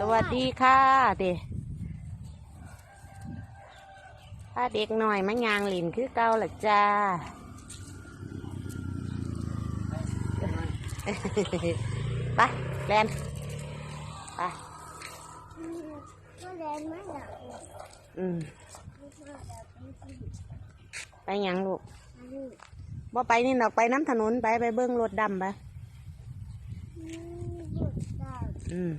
สวัสดีค่ะเด็กถ้าเด็กหน่อยมะยางหลินคือเก่าหละจ้าไปแลนไปก็เล่นไม่ได้อืมไม่ชอบแบบนี้ไปหยังลูกอันนี้บ่ไปนี่ดอกไปน้ำถนนไปไปเบิ้งรถดำไปหยุดได้อืม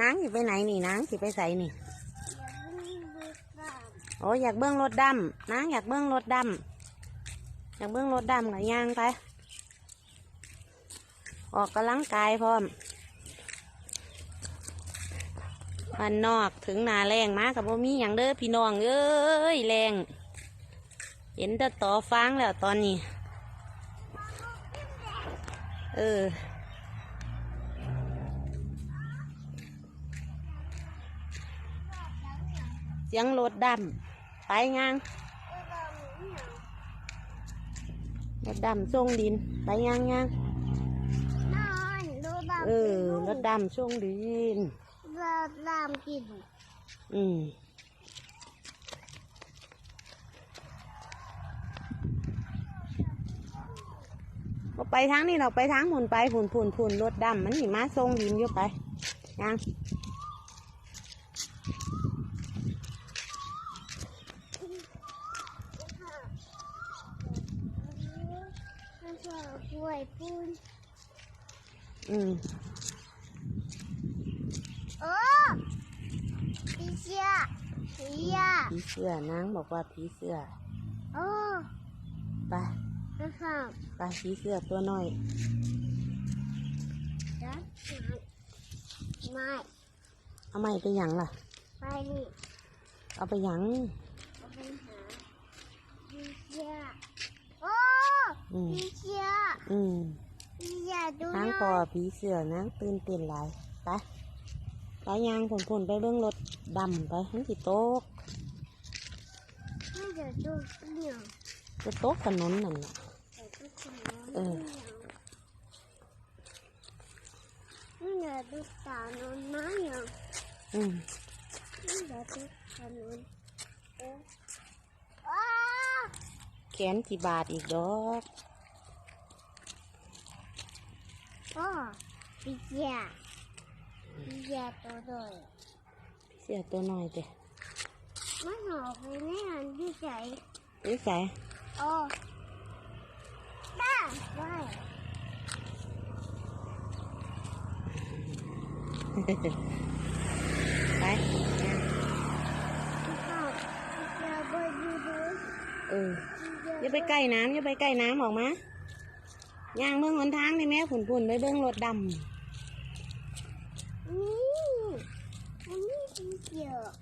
นางสิไปไหนนี่นางสิไปใส่นี่โอ้อยากเบื้องรถดำนางอยากเบื้องรถดำอยากเบื้องรถดำหรือยังไป ออกกำลังกายพร้อม วันนอกถึงหนาแรงมากับบ่มีอย่างเด้อพี่น้องเอ้ยแรงเห็นแต่ต่อฟางแล้วตอนนี้ เออเสียงรถดำไปงางรถดำส่งดินไปย่างย่างนอนดูดำเออรถดำส่งดิน รถดำกิน อืมบ่ไปทางนี้เราไปทางผุนไปผุนผุนผุนรถดำมันหิมาส่งดินอยู่ไปย่างถ้าชอบกล้วยปูนอืม โอ้พี่เชีย พี่ยาผีเสื้อนางบอกว่าผีเสื้อโอ้ไปนะครับไปผีเสื้อตัวน้อยจะไม่เอาไม่ไปหยังล่ะ ไปนี่เอาไปหยังเอาไปหาพี่เชียโอ้อืมพี่เชียอืมพี่เชียดูนางหพอน่อยผีเสื้อนางตื่นเต้นหลายไป ตายางผลผลไปเบื้องรถดำไปมันสิโต๊ะจะโต๊ะถนนนั่นแหละเออนี่เหลือตุ๊กนนนะเนี่ยอืมเหลือตุ๊กตานโอ้แขนกี่บาทอีกดอกอ๋อปีเจ้า เชียตัวโดยผีเสื้อตัวน้อยเด้มันหอบไปในอันที่ใส่นิสัยโอ้ได้ได้ไปย่างพี่ข้าวพี่เชียไปดูดูเออพี่เชีอย่าไปใกล้น้ำอย่าไปใกล้น้ำออกมาย่างเบื้องหนทางนี่แม่ผุนผุนไปเบื้องรถดนี่ Yeah.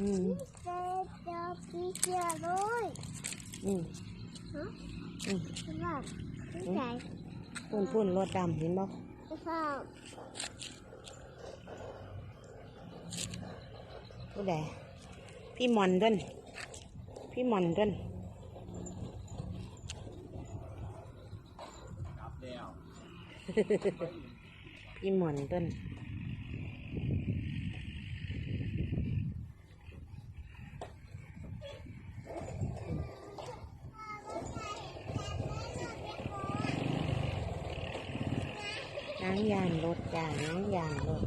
Ừ. Ừ. Ừ. Ừ. ใช่ปุ่นปุ่นรถดำเห็นบ่ไม่ชอบผู้ใดพี่มอนด้วยพี่มอนด้วยพี่มอนด้วย น้ำยางรถจ้าน้ำยางรถ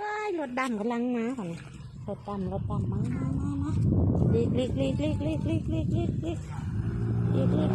ว้ายรถดำกำลังมาค่ะนรถดำรถดำมามามามาลีกลีกลีกลีกลีกลีกลีกลีกลีกลีกลีก